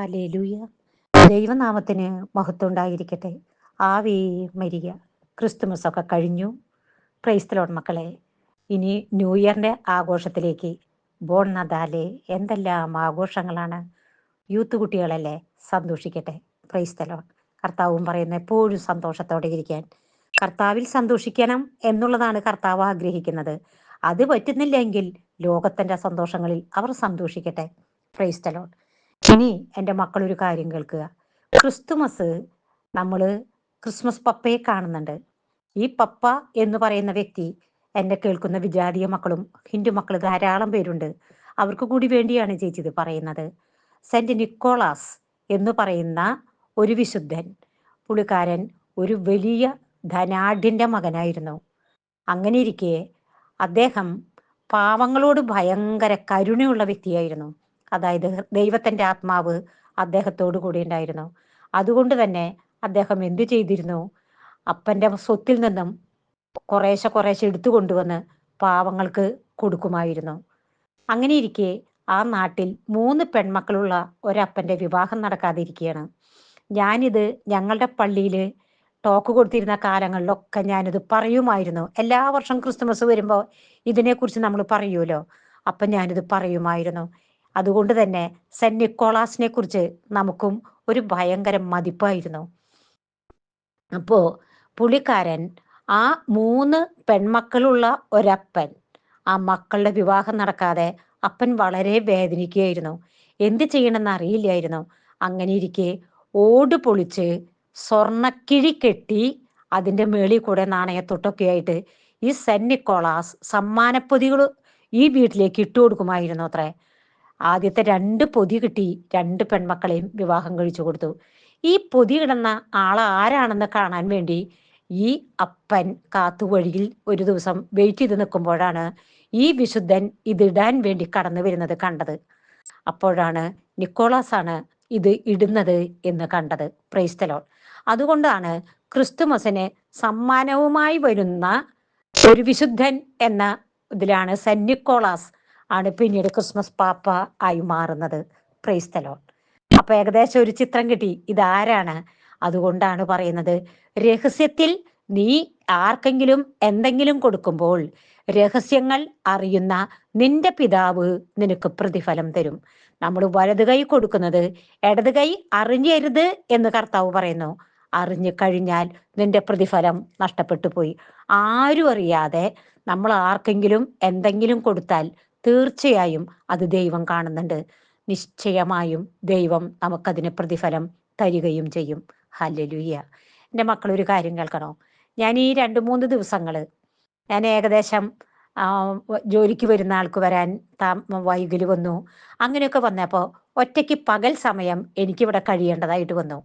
Hallelujah ദൈവനാമത്തിന് മഹത്വം ഉണ്ടായിരിക്കട്ടെ ആവേ മരിയ. ക്രിസ്തുമസ് ഒക്കെ കഴിഞ്ഞു ക്രൈസ്തലോൺ മക്കളെ. ഇനി ന്യൂ ഇയറിന്റെ ആഘോഷത്തിലേക്ക്. ബോൺ നദാലെ എന്തെല്ലാം ആഘോഷങ്ങളാണ് യൂത്ത് കുട്ടികളല്ലേ സന്തോഷിക്കട്ടെ. ക്രൈസ്തലോൺ കർത്താവും പറയുന്ന എപ്പോഴും സന്തോഷത്തോടെ ഇരിക്കാൻ. കർത്താവിൽ സന്തോഷിക്കണം എന്നുള്ളതാണ് കർത്താവ് ആഗ്രഹിക്കുന്നത്. അത് പറ്റുന്നില്ലെങ്കിൽ ലോകത്തിന്റെ സന്തോഷങ്ങളിൽ അവർ സന്തോഷിക്കട്ടെ. ക്രൈസ്തലോൺ ഇനി എന്റെ മക്കളൊരു കാര്യം കേൾക്കുക. ക്രിസ്തുമസ് നമ്മൾ ക്രിസ്മസ് പപ്പയെ കാണുന്നുണ്ട്. ഈ പപ്പ എന്ന് പറയുന്ന വ്യക്തി എന്നെ കേൾക്കുന്ന വിജാതീയ മക്കളും ഹിന്ദു മക്കൾ ധാരാളം പേരുണ്ട്. അവർക്ക് കൂടി വേണ്ടിയാണ് ചേച്ചി ഇത് പറയുന്നത്. സെന്റ് നിക്കോളാസ് എന്ന് പറയുന്ന ഒരു വിശുദ്ധൻ പുള്ളിക്കാരൻ ഒരു വലിയ ധനാഢ്യന്റെ മകനായിരുന്നു. അങ്ങനെ ഇരിക്കെ അദ്ദേഹം പാവങ്ങളോട് ഭയങ്കര കരുണയുള്ള വ്യക്തിയായിരുന്നു. അതായത് ദൈവത്തിന്റെ ആത്മാവ് അദ്ദേഹത്തോടു കൂടി ഉണ്ടായിരുന്നു. അതുകൊണ്ട് തന്നെ അദ്ദേഹം എന്തു ചെയ്തിരുന്നു? അപ്പന്റെ സ്വത്തിൽ നിന്നും കുറേശ്ശെ കുറേശ്ശെ എടുത്തു കൊണ്ടുവന്ന് പാവങ്ങൾക്ക് കൊടുക്കുമായിരുന്നു. അങ്ങനെ ഇരിക്കെ ആ നാട്ടിൽ മൂന്ന് പെൺമക്കളുള്ള ഒരപ്പന്റെ വിവാഹം നടക്കാതിരിക്കുകയാണ് ഞാനിത് ഞങ്ങളുടെ പള്ളിയിൽ ടോക്ക് കൊടുത്തിരുന്ന കാലങ്ങളിലൊക്കെ ഞാനിത് പറയുമായിരുന്നു. എല്ലാ വർഷം ക്രിസ്തുമസ് വരുമ്പോൾ ഇതിനെക്കുറിച്ച് നമ്മൾ പറയുമല്ലോ അപ്പം ഞാനിത് പറയുമായിരുന്നു. അതുകൊണ്ട് തന്നെ സെന്റ് നിക്കോളാസിനെ കുറിച്ച് നമുക്കും ഒരു ഭയങ്കര മതിപ്പായിരുന്നു. അപ്പോ പുള്ളിക്കാരൻ ആ മൂന്ന് പെൺമക്കളുള്ള ഒരപ്പൻ ആ മക്കളുടെ വിവാഹം നടക്കാതെ അപ്പൻ വളരെ വേദനിക്കുകയായിരുന്നു. എന്ത് ചെയ്യണമെന്ന് അറിയില്ലായിരുന്നു. അങ്ങനെ ഇരിക്കെ ഓട് പൊളിച്ച് സ്വർണക്കിഴി കെട്ടി അതിന്റെ മേളിൽ കൂടെ നാണയത്തൊട്ടൊക്കെ ആയിട്ട് ഈ സെന്റ് നിക്കോളാസ് സമ്മാനപ്പൊതികൾ ഈ വീട്ടിലേക്ക് ഇട്ടു കൊടുക്കുമായിരുന്നു അത്രേ ആദ്യത്തെ രണ്ട് പൊതി കിട്ടി രണ്ട് പെൺമക്കളെയും വിവാഹം കഴിച്ചു കൊടുത്തു. ഈ പൊതി കിടന്ന ആൾ ആരാണെന്ന് കാണാൻ വേണ്ടി ഈ അപ്പൻ കാത്തുവഴിയിൽ ഒരു ദിവസം വെയിറ്റ് ചെയ്ത് നിൽക്കുമ്പോഴാണ് ഈ വിശുദ്ധൻ ഇതിടാൻ വേണ്ടി കടന്നു വരുന്നത് കണ്ടത്. അപ്പോഴാണ് നിക്കോളാസ് ആണ് ഇത് ഇടുന്നത് എന്ന് കണ്ടത്. പ്രൈസ്തലോൺ അതുകൊണ്ടാണ് ക്രിസ്തുമസിന് സമ്മാനവുമായി വരുന്ന ഒരു വിശുദ്ധൻ എന്ന ഇതിലാണ് സെന്റ് നിക്കോളാസ് ആണ് പിന്നീട് ക്രിസ്മസ് പാപ്പ ആയി മാറുന്നത്. പ്രൈസ്തലോൺ അപ്പൊ ഏകദേശം ഒരു ചിത്രം കിട്ടി. ഇതാരാണ്? അതുകൊണ്ടാണ് പറയുന്നത്. രഹസ്യത്തിൽ നീ ആർക്കെങ്കിലും എന്തെങ്കിലും കൊടുക്കുമ്പോൾ രഹസ്യങ്ങൾ അറിയുന്ന നിന്റെ പിതാവ് നിനക്ക് പ്രതിഫലം തരും. നമ്മൾ വലത് കൈ കൊടുക്കുന്നത് ഇടത് കൈ അറിഞ്ഞരുത് എന്ന് കർത്താവ് പറയുന്നു. അറിഞ്ഞു കഴിഞ്ഞാൽ നിന്റെ പ്രതിഫലം നഷ്ടപ്പെട്ടു പോയി. ആരും അറിയാതെ നമ്മൾ ആർക്കെങ്കിലും എന്തെങ്കിലും കൊടുത്താൽ തീർച്ചയായും അത് ദൈവം കാണുന്നുണ്ട്. നിശ്ചയമായും ദൈവം നമുക്കതിന് പ്രതിഫലം തരികയും ചെയ്യും. ഹല്ലലുയ്യ. എന്റെ മക്കൾ ഒരു കാര്യം കേൾക്കണോ? ഞാൻ ഈ രണ്ട് മൂന്ന് ദിവസങ്ങൾ ഞാൻ ഏകദേശം ജോലിക്ക് വരുന്ന ആൾക്ക് വരാൻ താ വൈകൽ വന്നു. അങ്ങനെയൊക്കെ വന്നപ്പോൾ ഒറ്റയ്ക്ക് പകൽ സമയം എനിക്കിവിടെ കഴിയേണ്ടതായിട്ട് വന്നു.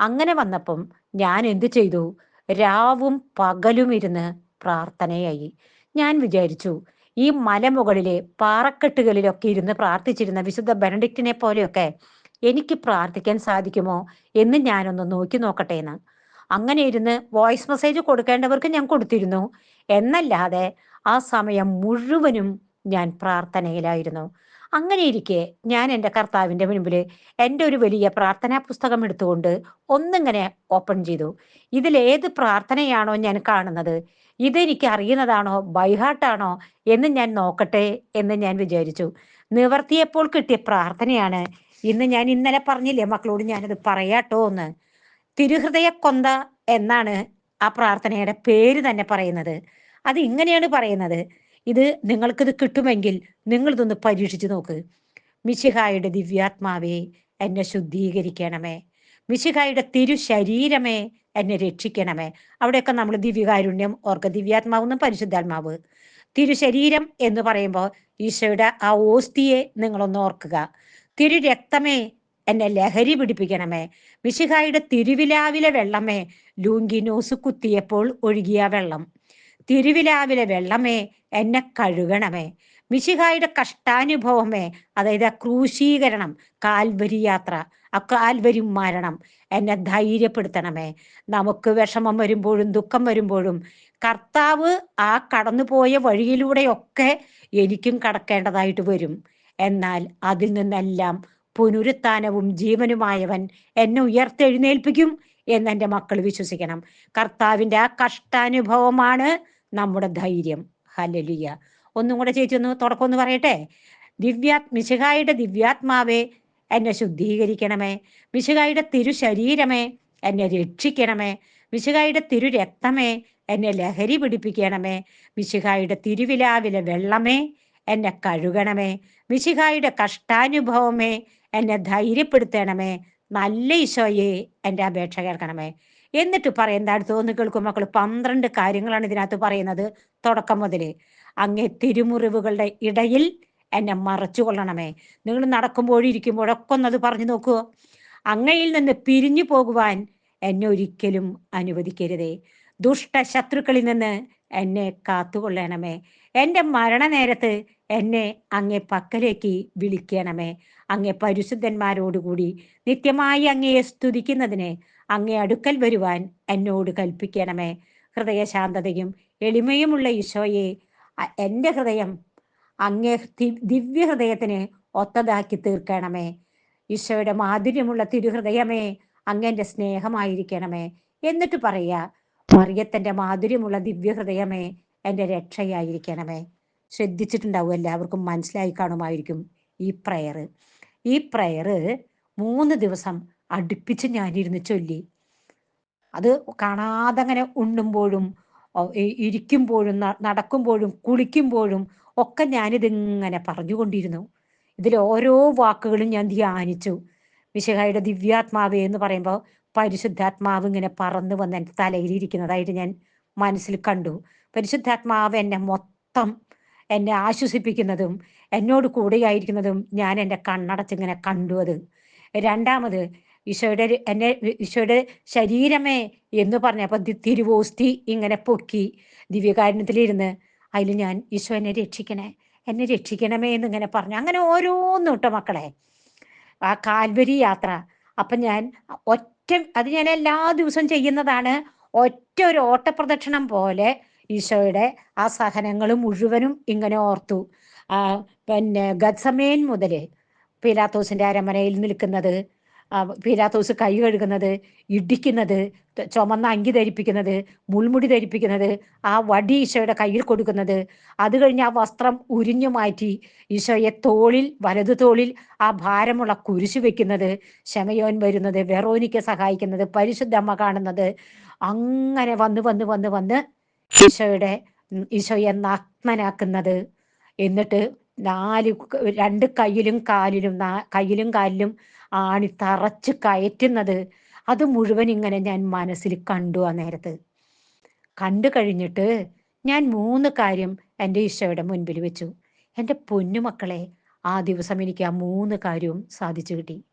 അങ്ങനെ വന്നപ്പം ഞാൻ എന്ത് ചെയ്തു? രാവും പകലും ഇരുന്ന് പ്രാർത്ഥനയായി. ഞാൻ വിചാരിച്ചു ഈ മലമുകളിലെ പാറക്കെട്ടുകളിലൊക്കെ ഇരുന്ന് പ്രാർത്ഥിച്ചിരുന്ന വിശുദ്ധ ബെനഡിക്റ്റിനെ പോലെയൊക്കെ എനിക്ക് പ്രാർത്ഥിക്കാൻ സാധിക്കുമോ എന്ന് ഞാനൊന്ന് നോക്കി നോക്കട്ടെ എന്ന്. അങ്ങനെ ഇരുന്ന് വോയിസ് മെസ്സേജ് കൊടുക്കേണ്ടവർക്ക് ഞാൻ കൊടുത്തിരുന്നു. എന്നല്ലാതെ ആ സമയം മുഴുവനും ഞാൻ പ്രാർത്ഥനയിലായിരുന്നു. അങ്ങനെയിരിക്കെ ഞാൻ എന്റെ കർത്താവിന്റെ മുൻപിൽ എന്റെ ഒരു വലിയ പ്രാർത്ഥനാ പുസ്തകം എടുത്തുകൊണ്ട് ഒന്നിങ്ങനെ ഓപ്പൺ ചെയ്തു. ഇതിലേത് പ്രാർത്ഥനയാണോ ഞാൻ കാണുന്നത്? ഇതെനിക്ക് അറിയുന്നതാണോ? ബൈഹാർട്ടാണോ എന്ന് ഞാൻ നോക്കട്ടെ എന്ന് ഞാൻ വിചാരിച്ചു. നിവർത്തിയപ്പോൾ കിട്ടിയ പ്രാർത്ഥനയാണ്. ഇന്ന് ഞാൻ ഇന്നലെ പറഞ്ഞില്ലേ മക്കളോട് ഞാനത് പറയാട്ടോ എന്ന്. തിരുഹൃദയ കൊന്ത എന്നാണ് ആ പ്രാർത്ഥനയുടെ പേര് തന്നെ പറയുന്നത്. അത് ഇങ്ങനെയാണ് പറയുന്നത്. ഇത് നിങ്ങൾക്കിത് കിട്ടുമെങ്കിൽ നിങ്ങൾ ഇതൊന്ന് പരീക്ഷിച്ചു നോക്ക്. മിശിഹായുടെ ദിവ്യാത്മാവേ എന്നെ ശുദ്ധീകരിക്കണമേ. മിശിഹായുടെ തിരു ശരീരമേ എന്നെ രക്ഷിക്കണമേ. അവിടെയൊക്കെ നമ്മൾ ദിവ്യകാരുണ്യം ഓർക്ക ദിവ്യാത്മാവെന്നും പരിശുദ്ധാത്മാവ്. തിരുശരീരം എന്ന് പറയുമ്പോൾ ഈശോയുടെ ആ ഓസ്തിയെ നിങ്ങളൊന്ന് ഓർക്കുക. തിരു രക്തമേ എന്നെ ലഹരി പിടിപ്പിക്കണമേ. മിശിഹായുടെ തിരുവിലാവിലെ വെള്ളമേ ലൂങ്കിനോസ് കുത്തിയപ്പോൾ ഒഴുകിയ വെള്ളം. തിരുവിലാവിലെ വെള്ളമേ എന്നെ കഴുകണമേ. മിശിഹായുടെ കഷ്ടാനുഭവമേ അതായത് ആ ക്രൂശീകരണം കാൽവരി യാത്ര ആ കാൽവരി മരണം എന്നെ ധൈര്യപ്പെടുത്തണമേ. നമുക്ക് വിഷമം വരുമ്പോഴും ദുഃഖം വരുമ്പോഴും കർത്താവ് ആ കടന്നുപോയ വഴിയിലൂടെയൊക്കെ എനിക്കും കടക്കേണ്ടതായിട്ട് വരും. എന്നാൽ അതിൽ നിന്നെല്ലാം പുനരുത്ഥാനവും ജീവനുമായവൻ എന്നെ ഉയർത്തെഴുന്നേൽപ്പിക്കും എന്നെ മക്കൾ വിശ്വസിക്കണം. കർത്താവിന്റെ ആ കഷ്ടാനുഭവമാണ് നമ്മുടെ ധൈര്യം. ഹലലിയ ഒന്നും കൂടെ ചേച്ചി ഒന്ന് തുടക്കം ഒന്ന് പറയട്ടെ. ദിവ്യാത് മിശിഹായുടെ ദിവ്യാത്മാവേ എന്നെ ശുദ്ധീകരിക്കണമേ. മിശിഹായുടെ തിരുശരീരമേ എന്നെ രക്ഷിക്കണമേ. മിശിഹായുടെ തിരുരക്തമേ എന്നെ ലഹരി പിടിപ്പിക്കണമേ. മിശിഹായുടെ തിരുവിലാവിലെ വെള്ളമേ എന്നെ കഴുകണമേ. മിശിഹായുടെ കഷ്ടാനുഭവമേ എന്നെ ധൈര്യപ്പെടുത്തണമേ. നല്ല ഈശോയെ എന്റെ അപേക്ഷ കേൾക്കണമേ. എന്നിട്ട് പറയുന്ന അടുത്ത് ഒന്ന് കേൾക്കും മക്കൾ പന്ത്രണ്ട് കാര്യങ്ങളാണ് ഇതിനകത്ത് പറയുന്നത്. തുടക്കം മുതൽ അങ്ങേ തിരുമുറിവുകളുടെ ഇടയിൽ എന്നെ മറച്ചു കൊള്ളണമേ. നിങ്ങൾ നടക്കുമ്പോഴും ഇരിക്കുമ്പോഴൊക്കെ ഒന്നത് പറഞ്ഞു നോക്കുവോ അങ്ങയിൽ നിന്ന് പിരിഞ്ഞു പോകുവാൻ എന്നെ ഒരിക്കലും അനുവദിക്കരുതേ. ദുഷ്ട ശത്രുക്കളിൽ നിന്ന് എന്നെ കാത്തുകൊള്ളണമേ. എന്റെ മരണനേരത്ത് എന്നെ അങ്ങേ പക്കലേക്ക് വിളിക്കണമേ. അങ്ങേ പരിശുദ്ധന്മാരോടുകൂടി നിത്യമായി അങ്ങയെ സ്തുതിക്കുന്നതിന് അങ്ങേ അടുക്കൽ വരുവാൻ എന്നോട് കൽപ്പിക്കണമേ. ഹൃദയശാന്തതയും എളിമയുമുള്ള ഈശോയെ എന്റെ ഹൃദയം അങ്ങേ ദിവ്യ ഹൃദയത്തിന് ഒത്തതാക്കി തീർക്കണമേ. ഈശോയുടെ മാധുര്യമുള്ള തിരുഹൃദയമേ അങ്ങേന്റെ സ്നേഹമായിരിക്കണമേ. എന്നിട്ട് പറയുക മറിയത്തിന്റെ മാധുര്യമുള്ള ദിവ്യഹൃദയമേ എന്റെ രക്ഷയായിരിക്കണമേ. ശ്രദ്ധിച്ചിട്ടുണ്ടാവും എല്ലാവർക്കും മനസ്സിലായി കാണുമായിരിക്കും ഈ പ്രയർ ഈ പ്രയർ മൂന്ന് ദിവസം അടുപ്പിച്ച് ഞാനിരുന്ന് ചൊല്ലി. അത് കാണാതെ അങ്ങനെ ഉണ്ണുമ്പോഴും ഇരിക്കുമ്പോഴും നടക്കുമ്പോഴും കുളിക്കുമ്പോഴും ഒക്കെ ഞാനിതിങ്ങനെ പറഞ്ഞുകൊണ്ടിരുന്നു. ഇതിൽ ഓരോ വാക്കുകളും ഞാൻ ധ്യാനിച്ചു. വിശഹായുടെ ദിവ്യാത്മാവ് എന്ന് പറയുമ്പോൾ പരിശുദ്ധാത്മാവ് ഇങ്ങനെ പറന്ന് വന്ന് എന്റെ തലയിൽ ഇരിക്കുന്നതായിട്ട് ഞാൻ മനസ്സിൽ കണ്ടു. പരിശുദ്ധാത്മാവ് എന്നെ മൊത്തം എന്നെ ആശ്വസിപ്പിക്കുന്നതും എന്നോട് കൂടെയായിരിക്കുന്നതും ഞാൻ എന്റെ കണ്ണടച്ചിങ്ങനെ കണ്ടു അത്. രണ്ടാമത് ഈശോയുടെ എന്നെ ഈശോയുടെ ശരീരമേ എന്ന് പറഞ്ഞപ്പോൾ തിരുവോസ്തി ഇങ്ങനെ പൊക്കി ദിവ്യകാരണത്തിലിരുന്ന് അതിൽ ഞാൻ ഈശോ എന്നെ രക്ഷിക്കണേ എന്നെ രക്ഷിക്കണമേ എന്ന് ഇങ്ങനെ പറഞ്ഞു. അങ്ങനെ ഓരോന്നും കേട്ടോ മക്കളെ. ആ കാൽവരി യാത്ര. അപ്പൊ ഞാൻ ഒറ്റ അത് ഞാൻ എല്ലാ ദിവസവും ചെയ്യുന്നതാണ്. ഒറ്റ ഒരു ഓട്ടപ്രദക്ഷിണം പോലെ ഈശോയുടെ ആ സഹനങ്ങൾ മുഴുവനും ഇങ്ങനെ ഓർത്തു. പിന്നെ ഗത്സമേൻ മുതൽ പീലാത്തോസിന്റെ അരമനയിൽ നിൽക്കുന്നത് പീലാത്തോസ് കൈ കഴുകുന്നത് ഇടിക്കുന്നത് ചുമന്ന അങ്കി ധരിപ്പിക്കുന്നത് മുൾമുടി ധരിപ്പിക്കുന്നത് ആ വടി ഈശോയുടെ കയ്യിൽ കൊടുക്കുന്നത്. അത് കഴിഞ്ഞ് ആ വസ്ത്രം ഉരിഞ്ഞു മാറ്റി ഈശോയെ തോളിൽ വലതു തോളിൽ ആ ഭാരമുള്ള കുരിശു വെക്കുന്നത് ക്ഷമയോൻ വരുന്നത് വെറോനിക്ക് സഹായിക്കുന്നത് പരിശുദ്ധമ്മ കാണുന്നത്. അങ്ങനെ വന്ന് വന്ന് വന്ന് വന്ന് ഈശോയുടെ ഈശോയെ നഗ്നനാക്കുന്നത്. എന്നിട്ട് നാല് രണ്ട് കയ്യിലും കാലിലും കയ്യിലും കാലിലും ആണി തറച്ച് കയറ്റുന്നത്. അത് മുഴുവൻ ഇങ്ങനെ ഞാൻ മനസ്സിൽ കണ്ടു ആ നേരത്ത്. കണ്ടു കഴിഞ്ഞിട്ട് ഞാൻ മൂന്ന് കാര്യം എന്റെ ഈശോയുടെ മുൻപിൽ വെച്ചു. എന്റെ പൊന്നുമക്കളെ ആ ദിവസം എനിക്ക് ആ മൂന്ന് കാര്യവും സാധിച്ചു കിട്ടി.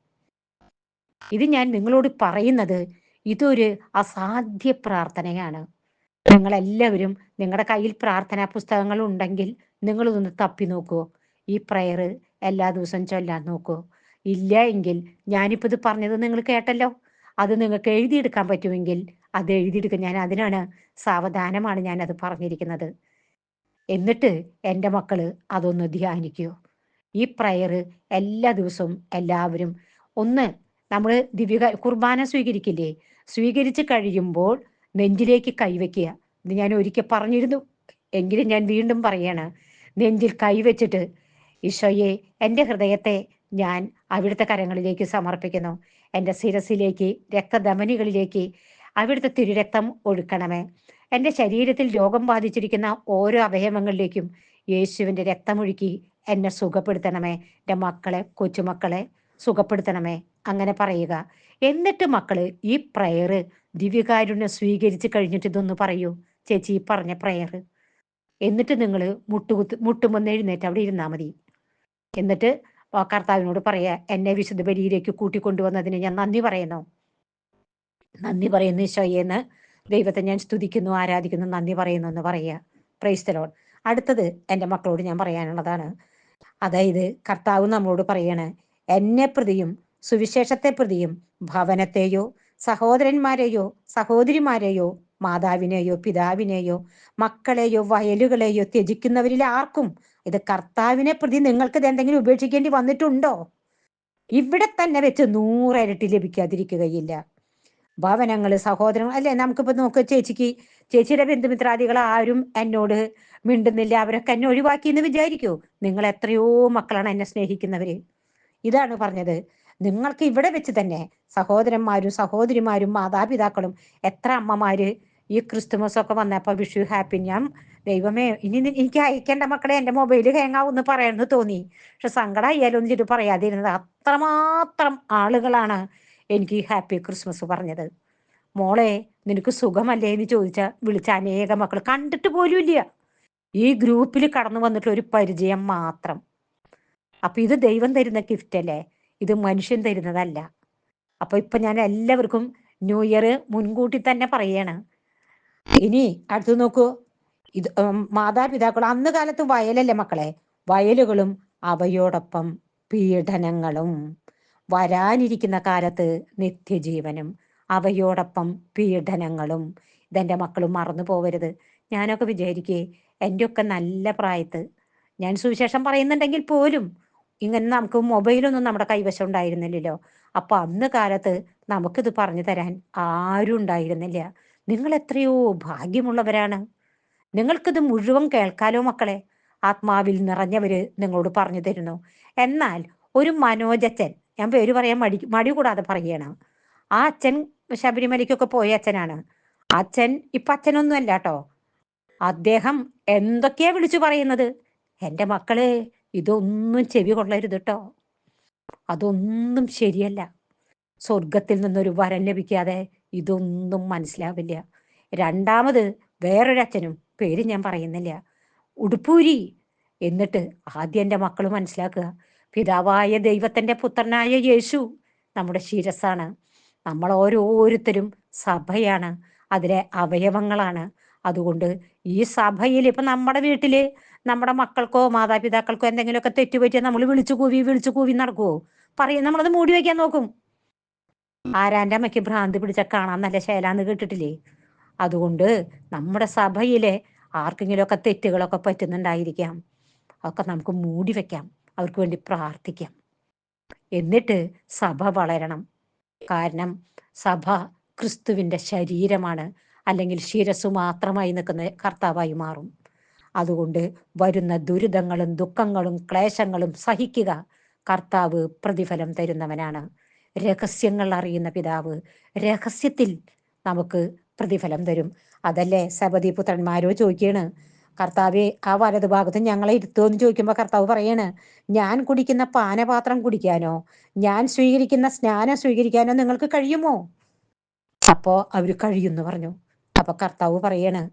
ഇത് ഞാൻ നിങ്ങളോട് പറയുന്നത് ഇതൊരു അസാധ്യ പ്രാർത്ഥനയാണ്. നിങ്ങളെല്ലാവരും നിങ്ങളുടെ കയ്യിൽ പ്രാർത്ഥനാ പുസ്തകങ്ങൾ ഉണ്ടെങ്കിൽ നിങ്ങളിതൊന്ന് തപ്പി നോക്കൂ. ഈ പ്രയർ എല്ലാ ദിവസവും ചൊല്ലാൻ നോക്കുമോ ഇല്ല എങ്കിൽ ഞാനിപ്പോൾ ഇത് പറഞ്ഞത് നിങ്ങൾ കേട്ടല്ലോ. അത് നിങ്ങൾക്ക് എഴുതിയെടുക്കാൻ പറ്റുമെങ്കിൽ അത് എഴുതിയെടുക്കുക ഞാൻ അതിനാണ് സാവധാനമാണ് ഞാൻ അത് പറഞ്ഞിരിക്കുന്നത്. എന്നിട്ട് എന്റെ മക്കൾ അതൊന്ന് ധ്യാനിക്കൂ. ഈ പ്രയർ എല്ലാ ദിവസവും എല്ലാവരും ഒന്ന് നമ്മൾ ദിവ്യ കുർബാന സ്വീകരിക്കില്ലേ? സ്വീകരിച്ച് കഴിയുമ്പോൾ നെഞ്ചിലേക്ക് കൈവയ്ക്കുക. ഇത് ഞാൻ ഒരിക്കൽ പറഞ്ഞിരുന്നു. എങ്കിലും ഞാൻ വീണ്ടും പറയാണ്. നെഞ്ചിൽ കൈവച്ചിട്ട് ഈശോയെ എന്റെ ഹൃദയത്തെ ഞാൻ അവിടുത്തെ കരങ്ങളിലേക്ക് സമർപ്പിക്കുന്നു. എന്റെ ശിരസിലേക്ക് രക്തധമനികളിലേക്ക് അവിടുത്തെ തിരുരക്തം ഒഴുക്കണമേ. എന്റെ ശരീരത്തിൽ രോഗം ബാധിച്ചിരിക്കുന്ന ഓരോ അവയവങ്ങളിലേക്കും യേശുവിന്റെ രക്തമൊഴുക്കി എന്നെ സുഖപ്പെടുത്തണമേ. എന്റെ മക്കളെ കൊച്ചുമക്കളെ സുഖപ്പെടുത്തണമേ. അങ്ങനെ പറയുക. എന്നിട്ട് മക്കൾ ഈ പ്രയർ ദിവ്യകാരുണ്യം സ്വീകരിച്ച് കഴിഞ്ഞിട്ട് ഇതൊന്ന് പറയൂ. ചേച്ചി ഈ പറഞ്ഞ പ്രയർ എന്നിട്ട് നിങ്ങൾ മുട്ടുകുത്ത് മുട്ടുമെന്ന് എഴുന്നേറ്റ് അവിടെ ഇരുന്നാൽ മതി. എന്നിട്ട് കർത്താവിനോട് പറയാ എന്നെ വിശുദ്ധ ബലിയിലേക്ക് കൂട്ടിക്കൊണ്ടുവന്നതിന് ഞാൻ നന്ദി പറയുന്നു. നന്ദി പറയുന്നു ഈശോയെന്ന് ദൈവത്തെ ഞാൻ സ്തുതിക്കുന്നു ആരാധിക്കുന്നു നന്ദി പറയുന്നു എന്ന് പറയുക. പ്രൈസ്തലോൺ അടുത്തത് എന്റെ മക്കളോട് ഞാൻ പറയാനുള്ളതാണ്. അതായത് കർത്താവ് നമ്മളോട് പറയാണ് എന്നെ പ്രതിയും സുവിശേഷത്തെ പ്രതിയും ഭവനത്തെയോ സഹോദരന്മാരെയോ സഹോദരിമാരെയോ മാതാവിനെയോ പിതാവിനെയോ മക്കളെയോ വയലുകളെയോ ത്യജിക്കുന്നവരിൽ ആർക്കും ഇത് കർത്താവിനെ പ്രതി നിങ്ങൾക്ക് ഇത് എന്തെങ്കിലും ഉപേക്ഷിക്കേണ്ടി വന്നിട്ടുണ്ടോ? ഇവിടെ തന്നെ വെച്ച് നൂറരട്ടി ലഭിക്കാതിരിക്കുകയില്ല. ഭവനങ്ങൾ സഹോദരങ്ങൾ അല്ലെ? നമുക്കിപ്പോ നോക്ക് ചേച്ചിക്ക് ചേച്ചിയുടെ ബന്ധുമിത്രാദികൾ ആരും എന്നോട് മിണ്ടുന്നില്ല. അവരൊക്കെ എന്നെ ഒഴിവാക്കി എന്ന് വിചാരിക്കൂ. നിങ്ങൾ എത്രയോ മക്കളാണ് എന്നെ സ്നേഹിക്കുന്നവര്. ഇതാണ് പറഞ്ഞത്. നിങ്ങൾക്ക് ഇവിടെ വെച്ച് തന്നെ സഹോദരന്മാരും സഹോദരിമാരും മാതാപിതാക്കളും എത്ര അമ്മമാര് ഈ ക്രിസ്തുമസ് ഒക്കെ വന്നപ്പോ വിഷു ഹാപ്പി ഞാൻ ദൈവമേ ഇനി എനിക്ക് അയക്കേണ്ട മക്കളെ എന്റെ മൊബൈൽ ഹാങ്ങാവെന്ന് പറയുന്നു തോന്നി. പക്ഷെ സങ്കടം ആയാലും ചിട്ട് പറയാതിരുന്നത് അത്രമാത്രം ആളുകളാണ് എനിക്ക് ഹാപ്പി ക്രിസ്മസ് പറഞ്ഞത്. മോളെ നിനക്ക് സുഖമല്ലേ എന്ന് ചോദിച്ച വിളിച്ച അനേക മക്കൾ കണ്ടിട്ട് പോലും ഇല്ല. ഈ ഗ്രൂപ്പിൽ കടന്നു വന്നിട്ടുള്ള ഒരു പരിചയം മാത്രം. അപ്പൊ ഇത് ദൈവം തരുന്ന ഗിഫ്റ്റ് അല്ലേ? ഇത് മനുഷ്യൻ തരുന്നതല്ല. അപ്പൊ ഇപ്പൊ ഞാൻ എല്ലാവർക്കും ന്യൂ ഇയർ മുൻകൂട്ടി തന്നെ പറയാണ്. ഇനി അടുത്ത് നോക്കൂ. ഇത് മാതാപിതാക്കൾ അന്ന് കാലത്ത് വയലല്ലേ മക്കളെ? വയലുകളും അവയോടൊപ്പം പീഡനങ്ങളും. വരാനിരിക്കുന്ന കാലത്ത് നിത്യജീവനും അവയോടൊപ്പം പീഡനങ്ങളും. ഇതെന്റെ മക്കളും മറന്നു പോവരുത്. ഞാനൊക്കെ വിചാരിക്കേ എന്റെ ഒക്കെ നല്ല പ്രായത്ത് ഞാൻ സുവിശേഷം പറയുന്നുണ്ടെങ്കിൽ പോലും ഇങ്ങനെ നമുക്ക് മൊബൈലൊന്നും നമ്മുടെ കൈവശം ഉണ്ടായിരുന്നില്ലല്ലോ. അപ്പൊ അന്ന് കാലത്ത് നമുക്കിത് പറഞ്ഞു തരാൻ ആരും ഉണ്ടായിരുന്നില്ല നിങ്ങൾ എത്രയോ ഭാഗ്യമുള്ളവരാണ്. നിങ്ങൾക്കിത് മുഴുവൻ കേൾക്കാലോ മക്കളെ? ആത്മാവിൽ നിറഞ്ഞവര് നിങ്ങളോട് പറഞ്ഞു തരുന്നു. എന്നാൽ ഒരു മനോജച്ചൻ ഞാൻ പേര് പറയാൻ മടി മടി കൂടാതെ പറയണം ആ അച്ഛൻ ശബരിമലയ്ക്കൊക്കെ പോയ അച്ഛനാണ്. അച്ഛൻ ഇപ്പൊ അച്ഛനൊന്നും അല്ല കേട്ടോ അദ്ദേഹം എന്തൊക്കെയാ വിളിച്ചു പറയുന്നത്? എന്റെ മക്കളെ ഇതൊന്നും ചെവി കൊള്ളരുത് കേട്ടോ അതൊന്നും ശരിയല്ല. സ്വർഗത്തിൽ നിന്നൊരു വരം ലഭിക്കാതെ ഇതൊന്നും മനസ്സിലാവില്ല. രണ്ടാമത് വേറൊരച്ഛനും പേര് ഞാൻ പറയുന്നില്ല. ഉടുപ്പൂരി. എന്നിട്ട് ആദ്യം എന്റെ മക്കൾ മനസ്സിലാക്കുക പിതാവായ ദൈവത്തിന്റെ പുത്രനായ യേശു നമ്മുടെ ശിരസാണ് നമ്മൾ ഓരോരുത്തരും സഭയാണ്. അതിലെ അവയവങ്ങളാണ്. അതുകൊണ്ട് ഈ സഭയിൽ ഇപ്പൊ നമ്മുടെ വീട്ടിൽ നമ്മുടെ മക്കൾക്കോ മാതാപിതാക്കൾക്കോ എന്തെങ്കിലുമൊക്കെ തെറ്റുപറ്റിയാൽ നമ്മൾ വിളിച്ചു കൂവി വിളിച്ചു കൂവി നടക്കുവോ? പറയും നമ്മളത് മൂടി വയ്ക്കാൻ നോക്കും. ആരാന്റെ അമ്മയ്ക്ക് ഭ്രാന്തി പിടിച്ച കാണാൻ നല്ല ശേലാന്ന് കേട്ടിട്ടില്ലേ? അതുകൊണ്ട് നമ്മുടെ സഭയിലെ ആർക്കെങ്കിലുമൊക്കെ തെറ്റുകളൊക്കെ പറ്റുന്നുണ്ടായിരിക്കാം. അതൊക്കെ നമുക്ക് മൂടി വെക്കാം. അവർക്ക് വേണ്ടി പ്രാർത്ഥിക്കാം. എന്നിട്ട് സഭ വളരണം. കാരണം സഭ ക്രിസ്തുവിന്റെ ശരീരമാണ്. അല്ലെങ്കിൽ ശിരസ് മാത്രമായി നിൽക്കുന്ന കർത്താവായി മാറും. അതുകൊണ്ട് വരുന്ന ദുരിതങ്ങളും ദുഃഖങ്ങളും ക്ലേശങ്ങളും സഹിക്കുക കർത്താവ് പ്രതിഫലം തരുന്നവനാണ്. രഹസ്യങ്ങൾ അറിയുന്ന പിതാവ്. രഹസ്യത്തിൽ നമുക്ക് പ്രതിഫലം തരും. അതല്ലേ സബതി പുത്രന്മാരോ ചോദിക്കുകയാണ് കർത്താവ് ആ വലതു ഭാഗത്ത് ഞങ്ങളെ എന്ന് ചോദിക്കുമ്പോൾ കർത്താവ് പറയാണ് ഞാൻ കുടിക്കുന്ന പാനപാത്രം കുടിക്കാനോ? ഞാൻ സ്വീകരിക്കുന്ന സ്നാനം സ്വീകരിക്കാനോ നിങ്ങൾക്ക് കഴിയുമോ? അപ്പോ അവർ കഴിയുന്നു പറഞ്ഞു. അപ്പൊ കർത്താവ് പറയാണ്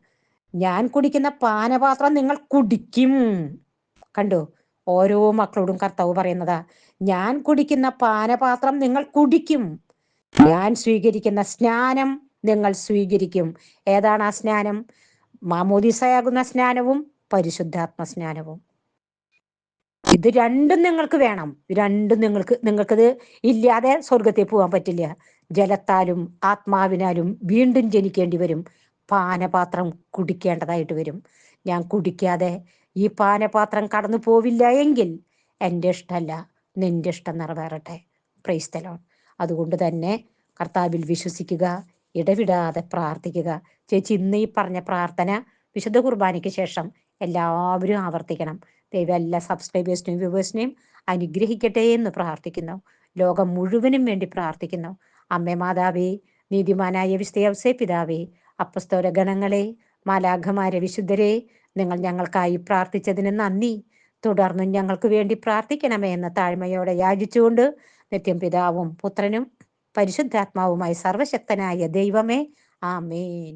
ഞാൻ കുടിക്കുന്ന പാനപാത്രം നിങ്ങൾ കുടിക്കും. കണ്ടു? ഓരോ മക്കളോടും കർത്താവ് പറയുന്നതാ ഞാൻ കുടിക്കുന്ന പാനപാത്രം നിങ്ങൾ കുടിക്കും. ഞാൻ സ്വീകരിക്കുന്ന സ്നാനം നിങ്ങൾ സ്വീകരിക്കും. ഏതാണ് ആ സ്നാനം? മാമോദിസയാകുന്ന സ്നാനവും പരിശുദ്ധാത്മ സ്നാനവും ഇത് രണ്ടും നിങ്ങൾക്ക് വേണം. രണ്ടും നിങ്ങൾക്ക് നിങ്ങൾക്കത് ഇല്ലാതെ സ്വർഗത്തിൽ പോകാൻ പറ്റില്ല. ജലത്താലും ആത്മാവിനാലും വീണ്ടും ജനിക്കേണ്ടി വരും. പാനപാത്രം കുടിക്കേണ്ടതായിട്ട് വരും. ഞാൻ കുടിക്കാതെ ഈ പാനപാത്രം കടന്നു പോവില്ല എങ്കിൽ എന്റെ ഇഷ്ടമല്ല നിന്റെ ഇഷ്ടം നിറവേറട്ടെ. പ്രൈസ്തലോൺ അതുകൊണ്ട് തന്നെ കർത്താവിൽ വിശ്വസിക്കുക. ഇടവിടാതെ പ്രാർത്ഥിക്കുക. ചേച്ചി ഇന്ന് ഈ പറഞ്ഞ പ്രാർത്ഥന വിശുദ്ധ കുർബാനയ്ക്ക് ശേഷം എല്ലാവരും ആവർത്തിക്കണം. ദൈവം എല്ലാ സബ്സ്ക്രൈബേഴ്സിനെയും വ്യൂവേഴ്സിനെയും അനുഗ്രഹിക്കട്ടെ എന്ന് പ്രാർത്ഥിക്കുന്നു. ലോകം മുഴുവനും വേണ്ടി പ്രാർത്ഥിക്കുന്നു. അമ്മേ മാതാവേ നീതിമാനായ വിസ്തയവസേ പിതാവേ അപ്പസ്തോര ഗണങ്ങളെ മാലാഘമാരെ വിശുദ്ധരെ നിങ്ങൾ ഞങ്ങൾക്കായി പ്രാർത്ഥിച്ചതിന് നന്ദി. തുടർന്നും ഞങ്ങൾക്ക് വേണ്ടി പ്രാർത്ഥിക്കണമേ എന്ന താഴ്മയോടെ യാചിച്ചുകൊണ്ട് നിത്യം പിതാവും പുത്രനും പരിശുദ്ധാത്മാവുമായി സർവശക്തനായ ദൈവമേ ആമേൻ.